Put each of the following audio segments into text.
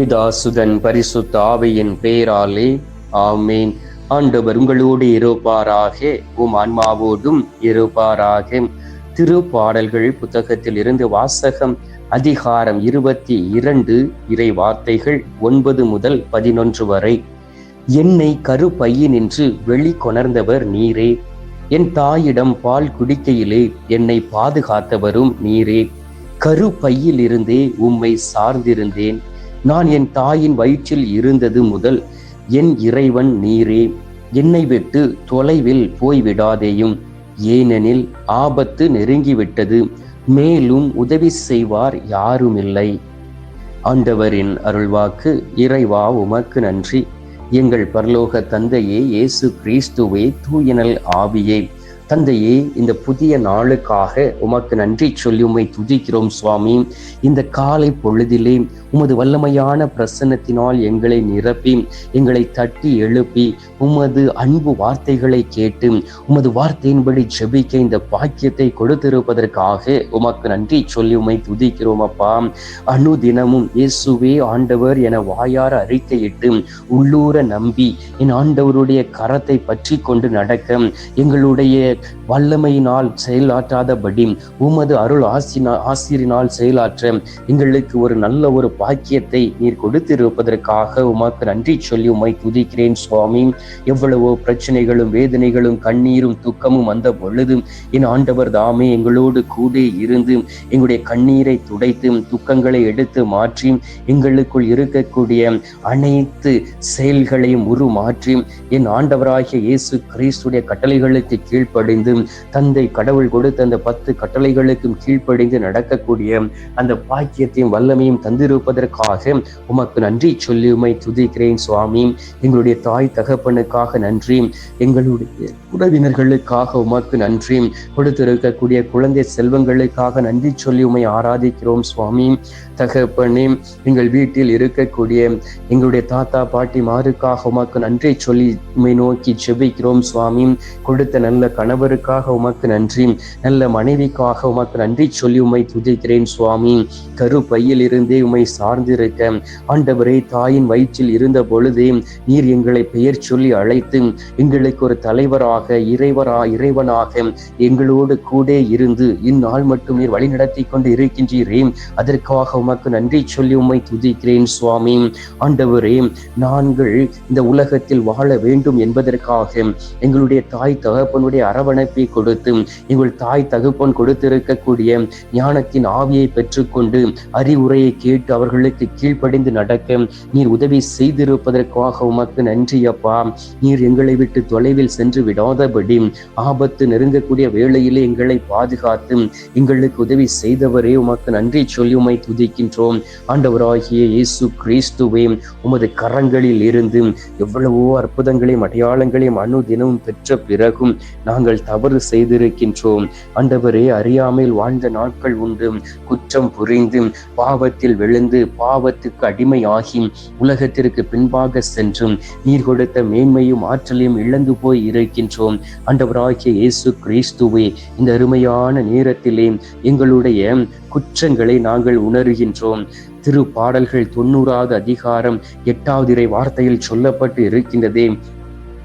பிதாசுதன் பரிசுத்த ஆவையின் பெயராலே ஆமேன். ஆண்டவர் உங்களோடு இருப்பாராக உம் ஆன்மாவோடும் இருப்பாராக. திருப்பாடல்கள் புத்தகத்தில் இருந்து வாசகம் அதிகாரம் இருபத்தி இரண்டு இறை வார்த்தைகள் ஒன்பது முதல் பதினொன்று வரை. என்னை கருப்பையினின்று வெளிக்கொணர்ந்தவர் நீரே. என் தாயிடம் பால் குடிக்கையிலே என்னை பாதுகாத்தவரும் நீரே. கருப்பையிலிருந்தே உம்மை சார்ந்திருந்தேன். நான் என் தாயின் வயிற்றில் இருந்தது முதல் என் இறைவன் நீரே. என்னை விட்டு தொலைவில் போய்விடாதேயும். ஏனெனில் ஆபத்து நெருங்கிவிட்டது. மேலும் உதவி செய்வார் யாருமில்லை. ஆண்டவரின் அருள்வாக்கு இறைவா உமக்கு நன்றி. எங்கள் பரலோக தந்தையே இயேசு கிறிஸ்துவே தூயனல் ஆவியே. தந்தையே இந்த புதிய நாளுக்காக உமக்கு நன்றி சொல்லி உமை துதிக்கிறோம் சுவாமி. இந்த காலை பொழுதிலே உமது வல்லமையான பிரசன்னத்தினால் எங்களை நிரப்பி எங்களை தட்டி எழுப்பி உமது அன்பு வார்த்தைகளை கேட்டு உமது வார்த்தையின்படி ஜெபிக்க இந்த பாக்கியத்தை கொடுத்திருப்பதற்காக உமக்கு நன்றி சொல்லி உமை துதிக்கிறோம் அப்பா. அணு தினமும் இயேசுவே ஆண்டவர் என வாயார அறிக்கையிட்டு உள்ளூர நம்பி என் ஆண்டவருடைய கரத்தை பற்றி கொண்டு நடக்க எங்களுடைய வல்லமையினால் செயலாற்றாதபடி உமது அருள் ஆசினா ஆசிரினால் செயலாற்ற எங்களுக்கு ஒரு நல்ல ஒரு பாக்கியத்தை நீர் கொடுத்திருப்பதற்காக உமாக்கு நன்றி சொல்லி உமை துதிக்கிறேன் சுவாமி. எவ்வளவோ பிரச்சனைகளும் வேதனைகளும் கண்ணீரும் துக்கமும் வந்த பொழுது என் ஆண்டவர் தாமே எங்களோடு கூட இருந்து எங்களுடைய கண்ணீரை துடைத்து துக்கங்களை எடுத்து மாற்றி எங்களுக்குள் இருக்கக்கூடிய அனைத்து செயல்களையும் உருமாற்றி என் ஆண்டவராகிய இயேசு கிறிஸ்துடைய கட்டளைகளுக்கு கீழ்ப்படிந்து தந்தை கடவுள் கொடுத்த அந்த பத்து கட்டளைகளுக்கும் கீழ்ப்படிந்து நடக்கக்கூடிய அந்த பாக்கியத்தையும் வல்லமையும் தந்திருப்பதற்காக உமக்கு நன்றி சொல்லி உமை துதிக்கிறேன் சுவாமி. எங்களுடைய தாய் தகப்பனுக்காக நன்றி. எங்களுடைய உறவினர்களுக்காக உமக்கு நன்றி. கொடுத்திருக்கக்கூடிய குழந்தை செல்வங்களுக்காக நன்றி சொல்லி உமை ஆராதிக்கிறோம் சுவாமி. தகப்பனே எங்கள் வீட்டில் இருக்கக்கூடிய எங்களுடைய தாத்தா பாட்டி மாருக்காக உமக்கு நன்றி சொல்லி உண்மை நோக்கி செபிக்கிறோம் சுவாமி. கொடுத்த நல்ல கணவருக்காக உமக்கு நன்றி. நல்ல மனைவிக்காக உமக்கு நன்றி சொல்லி உமை துதிக்கிறேன் சுவாமி. கருப்பையில் இருந்தே உமை சார்ந்திருக்க ஆண்டவரே தாயின் வயிற்றில் இருந்த பொழுதே நீர் எங்களை பெயர் சொல்லி அழைத்து எங்களுக்கு ஒரு தலைவராக இறைவரா இறைவனாக எங்களோடு கூட இருந்து இந்நாள் மட்டும் நீர் வழிநடத்தி கொண்டு இருக்கின்றீரே. அதற்காக உமக்கு நன்றி சொல்லி உம்மை துதிக்கிறேன் சுவாமி. ஆண்டவரே நாங்கள் இந்த உலகத்தில் வாழ வேண்டும் என்பதற்காக எங்களுடைய தாய் தகப்பனுடைய அரவணைப்பை கொடுத்து எங்கள் தாய் தகப்பன் கொடுத்திருக்கக்கூடிய ஞானத்தின் ஆவியை பெற்றுக்கொண்டு அறிவுரையை கேட்டு அவர்களுக்கு கீழ்ப்படிந்து நடக்க நீர் உதவி செய்திருப்பதற்காக உமக்கு நன்றி அப்பா. நீர் எங்களை விட்டு தொலைவில் சென்று விடாதபடி ஆபத்து நெருங்கக்கூடிய வேளையிலே எங்களை பாதுகாத்து எங்களுக்கு உதவி செய்தவரே உமக்கு நன்றி சொல்லி உமை துதிக்க துதிக்கின்றோம் ஆண்டவராகிய இயேசு கிறிஸ்துவே உமது கரங்களில் இருந்து எவ்வளவோ அற்புதங்களையும் அடையாளங்களையும் அனுதினமும் பெற்ற பிறகும் நாங்கள் தவறு செய்திருக்கின்றோம். ஆண்டவரே அறியாமையில் வாழ்ந்த நாட்கள் உண்டு. குற்றம் புரிந்து பாவத்தில் விழுந்து பாவத்துக்கு அடிமையாகி உலகத்திற்கு பின்பாக சென்றும் நீர் கொடுத்த மேன்மையும் ஆற்றலையும் இழந்து போய் இருக்கின்றோம். ஆண்டவராகிய இயேசு கிறிஸ்துவே இந்த அருமையான நேரத்திலே எங்களுடைய குற்றங்களை நாங்கள் உணர்கிறோம். திரு பாடல்கள் தொண்ணூறாவது அதிகாரம் எட்டாவது இறை வார்த்தையில் சொல்லப்பட்டு இருக்கின்றதே.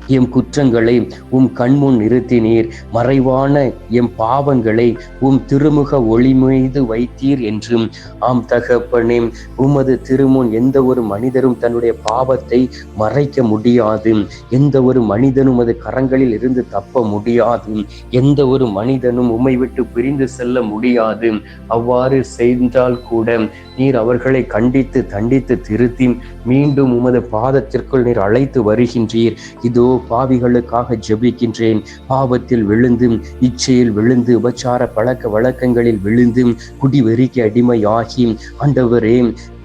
எம் குற்றங்களை உம் கண்முன் நிறுத்தினீர். மறைவான எம் பாவங்களை உம் திருமுக ஒளி மீது வைத்தீர் என்றும் ஆம் தகப்பனே உமது திருமுன் எந்த ஒரு மனிதரும் தன்னுடைய பாவத்தை மறைக்க முடியாது. எந்த ஒரு மனிதனும் அது கரங்களில் இருந்து தப்ப முடியாது. எந்த ஒரு மனிதனும் உம்மை விட்டு பிரிந்து செல்ல முடியாது. அவ்வாறு செய்தால் கூட நீர் அவர்களை கண்டித்து தண்டித்து திருத்தி மீண்டும் உமது பாதத்திற்குள் நீர் அழைத்து வருகின்றீர். இதோ பாவிகளுக்காக ஜெபிக்கின்றேன். பாவத்தில் விழுந்து இச்சையில் விழுந்து உபச்சார பழக்க வழக்கங்களில் விழுந்து குடிவெறிக்கு அடிமையாகி ஆண்டவரே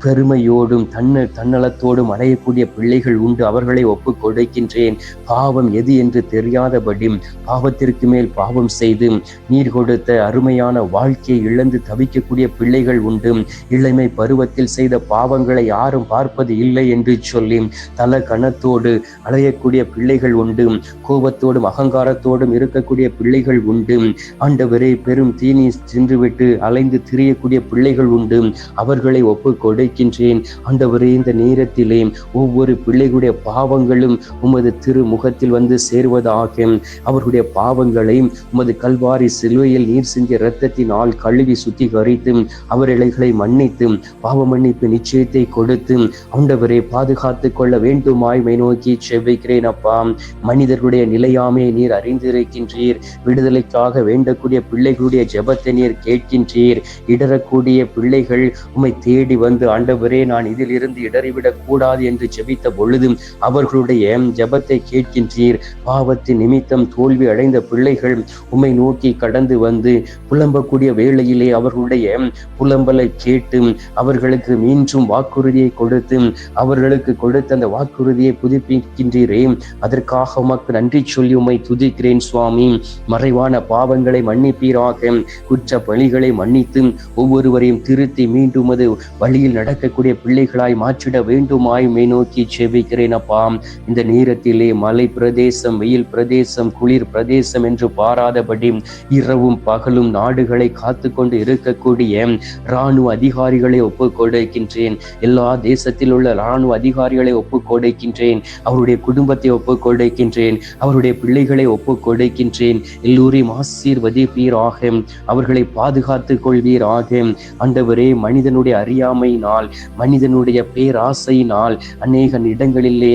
பெருமையோடும் தன்ன தன்னலத்தோடும் அலையக்கூடிய பிள்ளைகள் உண்டு. அவர்களை ஒப்பு கொடுக்கின்றேன். பாவம் எது என்று தெரியாதபடி பாவத்திற்கு மேல் பாவம் செய்து நீர் கொடுத்த அருமையான வாழ்க்கையை இழந்து தவிக்கக்கூடிய பிள்ளைகள் உண்டு. இளமை பருவத்தில் செய்த பாவங்களை யாரும் பார்ப்பது இல்லை என்று சொல்லி தல கணத்தோடு அலையக்கூடிய பிள்ளைகள் உண்டு. கோபத்தோடும் அகங்காரத்தோடும் இருக்கக்கூடிய பிள்ளைகள் உண்டு. ஆண்டவரே பெரும் தீனி சென்றுவிட்டு அலைந்து திரியக்கூடிய பிள்ளைகள் உண்டு. அவர்களை ஒப்பு கொடு ஜெபிக்கின்றேன் ஆண்டவரே இந்த நேரத்திலே ஒவ்வொரு பிள்ளைகளுடைய பாவங்களும் உமது திருமுகத்தில் வந்து சேருவதாக. அவர்களுடைய பாவங்களை உமது கல்வாரி சிலுவையில் நீர் சிந்திய இரத்தத்தினால் கழுவி சுத்திகரித்து அவர்களை மன்னித்து பாவ மன்னிப்பு நிச்சயத்தை கொடுத்து ஆண்டவரை பாதுகாத்து கொள்ள வேண்டுமாய் மை நோக்கி செவ்விக்கிறேன் அப்பா. மனிதர்களுடைய நிலையாமையை நீர் அறிந்திருக்கின்றீர். விடுதலைக்காக வேண்டக்கூடிய பிள்ளைகளுடைய ஜெபத்தை நீர் கேட்கின்றீர். இடரக்கூடிய பிள்ளைகள் உம்மை தேடி வந்து ஆண்டவரே நான் இதிலிருந்து இடறிவிடக் கூடாது என்று ஜெபித்த பொழுது அவர்களுடைய ஜபத்தை கேட்கின்றீர். பாவத்தின் நிமித்தம் தோல்வி அடைந்த பிள்ளைகள் உம்மை நோக்கி கடந்து வந்து புலம்பக்கூடிய வேளையிலே அவர்களுடைய புலம்பலை கேட்டு அவர்களுக்கு மீண்டும் வாக்குறுதியை கொடுத்து அவர்களுக்கு கொடுத்த அந்த வாக்குறுதியை புதுப்பிக்கின்றீரே. அதற்காக உமக்கு நன்றி சொல்லி உம்மை துதிக்கிறேன் சுவாமி. மறைவான பாவங்களை மன்னிப்பீராக. குற்ற பலிகளை மன்னித்து ஒவ்வொருவரையும் திருத்தி மீண்டும் அது வழியில் நட நடக்கக்கூடிய பிள்ளைகளாய் மாற்றிட வேண்டுமாய் மே நோக்கி செபிக்கிறேன் அப்பா. இந்த நேரத்திலே மலை பிரதேசம் வெயில் பிரதேசம் குளிர் பிரதேசம் என்று பாராதபடி இரவும் பகலும் நாடுகளை காத்து கொண்டு இருக்கக்கூடிய இராணுவ அதிகாரிகளை ஒப்புக்கொடுக்கின்றேன். எல்லா தேசத்தில் உள்ள இராணுவ அதிகாரிகளை ஒப்புக்கொடுக்கின்றேன். அவருடைய குடும்பத்தை ஒப்புக்கொடுக்கின்றேன். அவருடைய பிள்ளைகளை ஒப்புக்கொடுக்கின்றேன். எல்லோரையும் ஆசீர்வதிப்பீராக. அவர்களை பாதுகாத்துக் கொள்வீராக ஆண்டவரே மனிதனுடைய அறியாமையினால் மனிதனுடைய பேராசையினால் அநேக இடங்களிலே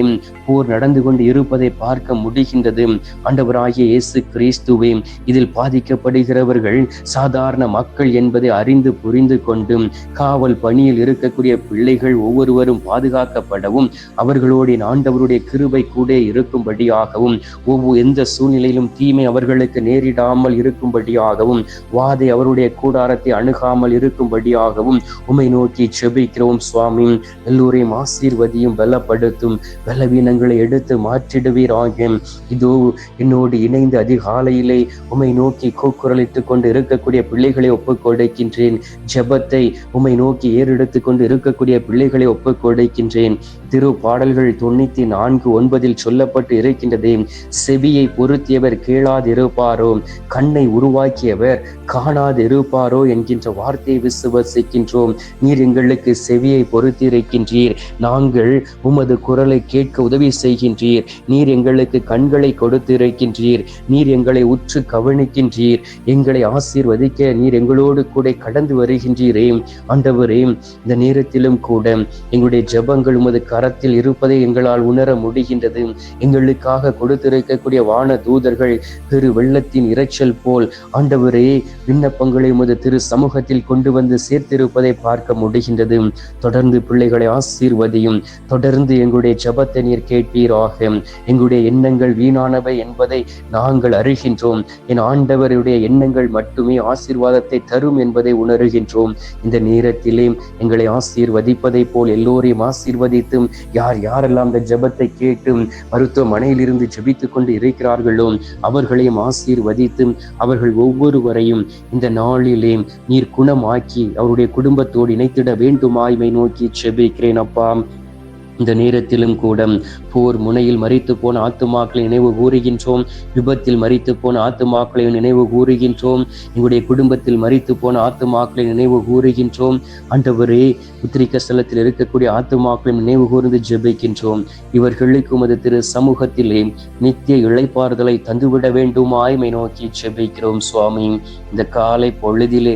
போர் நடந்து கொண்டு இருப்பதை பார்க்க முடிகின்றது. ஆண்டவராகிய இயேசு கிறிஸ்துவே இதில் பாதிக்கப்படுகிறவர்கள் சாதாரண மக்கள் என்பதை அறிந்து புரிந்து கொண்டு காவல் பணியில் இருக்கக்கூடிய பிள்ளைகள் ஒவ்வொருவரும் பாதுகாக்கப்படவும் அவர்களுடைய ஆண்டவருடைய கிருபை கூட இருக்கும்படியாகவும் ஒவ்வொரு எந்த சூழ்நிலையிலும் தீமை அவர்களுக்கு நேரிடாமல் இருக்கும்படியாகவும் வாதை அவருடைய கூடாரத்தை அணுகாமல் இருக்கும்படியாகவும் உமை நோக்கி செபிக்க செபிக்கிறோம் சுவாமி. எல்லோரையும் ஆசீர்வதியும் பலப்படுத்தும் பலவீனங்களை எடுத்து மாற்றிடுவீராக. இதோ என்னோடு இணைந்து அதிகாலையிலே உமை நோக்கி கூக்குரலிட்டுக் கொண்டு இருக்கக்கூடிய பிள்ளைகளை ஒப்புக் கொடுக்கின்றேன். ஜெபத்தை உமை நோக்கி ஏறெடுத்து கொண்டு இருக்கக்கூடிய பிள்ளைகளை ஒப்புக் கொடுக்கின்றேன். திரு பாடல்கள் தொண்ணூத்தி நான்கு ஒன்பதில் சொல்லப்பட்டு இருக்கின்றது. செவியை பொருத்தியவர் கேளாதிருப்பாரோ? கண்ணை உருவாக்கியவர் காணாதிருப்பாரோ? என்கின்ற வார்த்தையை விசுவசிக்கின்றோம். நீர் எங்களுக்கு செவியை பொறுத்திருக்கின்றீர் நாங்கள் உமது குரலை கேட்க உதவி செய்கின்றீர். நீர் எங்களுக்கு கண்களை கொடுத்திருக்கின்றீர் நீர் எங்களை உற்று கவனிக்கின்றீர். எங்களை ஆசீர்வதிக்க நீர் எங்களோடு கூட கடந்து வருகின்றீரே. ஆண்டவரே இந்த நேரத்திலும் கூட எங்களுடைய ஜெபங்கள் உமது கரத்தில் இருப்பதை எங்களால் உணர முடிகின்றது. எங்களுக்காக கொடுத்திருக்கக்கூடிய வான தூதர்கள் திரு வெள்ளத்தின் இரைச்சல் போல் ஆண்டவரே விண்ணப்பங்களை உமது திரு சமூகத்தில் கொண்டு வந்து சேர்த்திருப்பதை பார்க்க முடிகின்றது. தொடர்ந்து பிள்ளைகளை ஆசீர்வதியும். தொடர்ந்து எங்களுடைய ஜபத்தை நீர் கேட்பீராக எங்களுடைய எண்ணங்கள் வீணானவை என்பதை நாங்கள் அறிகின்றோம். என் ஆண்டவருடைய எண்ணங்கள் மட்டுமே ஆசீர்வாதத்தை தரும் என்பதை உணர்கின்றோம். இந்த நேரத்திலே எங்களை ஆசீர்வதிப்பதை போல் எல்லோரையும் ஆசீர்வதித்தும் யார் யாரெல்லாம் இந்த ஜபத்தை கேட்டும் மருத்துவமனையிலிருந்து இருந்து கொண்டு இருக்கிறார்களோ அவர்களையும் ஆசீர்வதித்தும் அவர்கள் ஒவ்வொருவரையும் இந்த நாளிலே நீர் குணமாக்கி அவருடைய குடும்பத்தோடு இணைத்திட வேண்டும் மாய்மை நோக்கி செபிக்கிறேன் அப்பா. இந்த நேரத்திலும் கூட போர் முனையில் மறித்து போன ஆத்துமாக்களை நினைவு கூறுகின்றோம். விபத்தில் மறித்து போன ஆத்துமாக்களை நினைவு கூறுகின்றோம். எங்களுடைய குடும்பத்தில் மறித்து போன ஆத்துமாக்களை நினைவு கூறுகின்றோம். ஆண்டவரே உத்திரிக்க ஸ்தலத்தில் இருக்கக்கூடிய ஆத்துமாக்களை நினைவு கூர்ந்து ஜெபிக்கின்றோம். இவர்களுக்கும் அது திரு சமூகத்திலே நித்திய இழைப்பாறுதலை தந்துவிட வேண்டுமாய்மை நோக்கி ஜெபிக்கிறோம் சுவாமி. இந்த காலை பொழுதிலே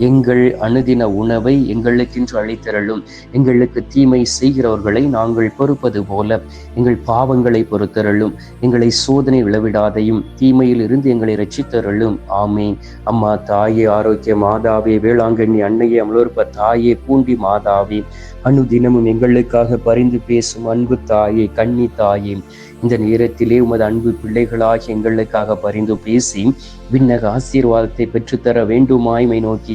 எங்கள் அனுதின உணவை எங்களுக்கென்று அளித்தரலும் எங்களுக்கு தீமை செய்கிறவர்களை நாங்கள் பொறுப்பது போல எங்கள் பாவங்களை பொறுத்தரலும் எங்களை சோதனை விளவிடாதையும் தீமையில் இருந்து எங்களை ரட்சித்தரலும் ஆமேன். அம்மா தாயே ஆரோக்கிய மாதாவே வேளாங்கண்ணி அன்னையே அமலோற்ப தாயே பூண்டி மாதாவே அனுதினமும் எங்களுக்காக பரிந்து பேசும் அன்பு தாயே கன்னி தாயே இந்த நேரத்திலே உமது அன்பு பிள்ளைகளாகி எங்களுக்காக பரிந்து பேசி விண்ணக ஆசீர்வாதத்தை பெற்றுத்தர வேண்டுமாய்மை நோக்கி